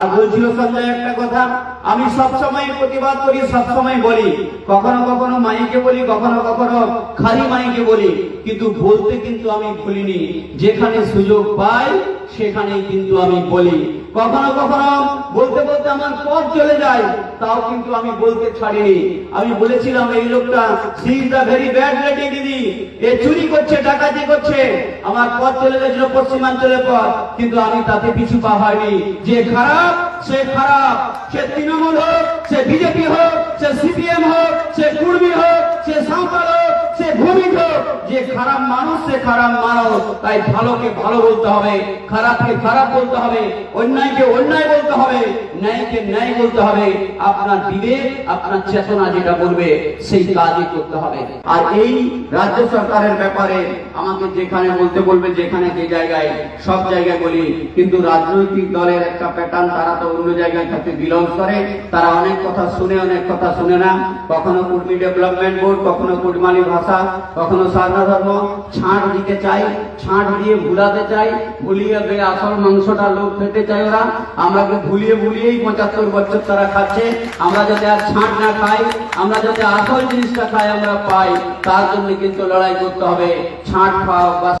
আর বলছিল সঞ্জয় একটা কথা, আমি সবসময় প্রতিবাদ করি, সবসময় বলি। কখনো কখনো মাইকে বলি, কখনো কখনো খালি মাইকে বলি। কিন্তু বলতে কিন্তু আমি ভুলিনি। যেখানে সুযোগ পাই সেখানেই কিন্তু আমি বলি। কখনো কখনো বলতে বলতে আমার পথ চলে যায়, তাও কিন্তু আমি বলতে ছাড়িনি। আমি বলেছিলাম, এই লোকটা she is very bad lady দিদি। এ চুরি করছে, ডাকাতি করছে। আমার পথ চলে গেছিল পশ্চিমাঞ্চলের পথ, কিন্তু আমি তাতে পিছু পা হয়নি। যে খারাপ, সে খারাপ। সে তৃণমূল হোক, সে বিজেপি হোক, সে সিপিএম হোক, সে কুর্মী হোক, সে সাঁওতাল হোক, সে যে খারাপ মানুষ, সে খারাপ মানুষ। তাই ভালোকে ভালো বলতে হবে, খারাপকে খারাপ বলতে হবে, অন্যায়কে অন্যায় বলতে হবে, ন্যায়কে ন্যায় বলতে হবে। আপনার বিবেক, আপনার চেতনা যেটা বলবে, সেই কাজই করতে হবে। আর এই রাজ্য সরকারের ব্যাপারে আমাকে যেখানে বলতে বলবে, যেখানে যে জায়গায়, সব জায়গায় বলি। কিন্তু রাজনৈতিক দলের একটা প্যাটার্ন তারা তো অন্য জায়গায় থাকতে বিলং করে। তারা অনেক কথা শুনে, অনেক কথা শুনে না। কখনো কুর্মী ডেভেলপমেন্ট বোর্ড কখনো কুটমালি ভাষা, কখনো সারনা ধর্ম ছাঁট দিতে চাই, ছাঁট দিয়ে ভুলাতে চাই, ভুলিয়ে দিয়ে আসল মাংসটা লোক খেতে চাই ওরা। আমরাকে ভুলিয়ে ভুলিয়েই পঁচাত্তর বছর তারা খাচ্ছে? আমরা যাতে আর ছাঁট না খাই, আমরা যাতে আসল জিনিসটা খাই, আমরা পাই। তার জন্য কিন্তু লড়াই করতে হবে। ছাঁট খাওয়া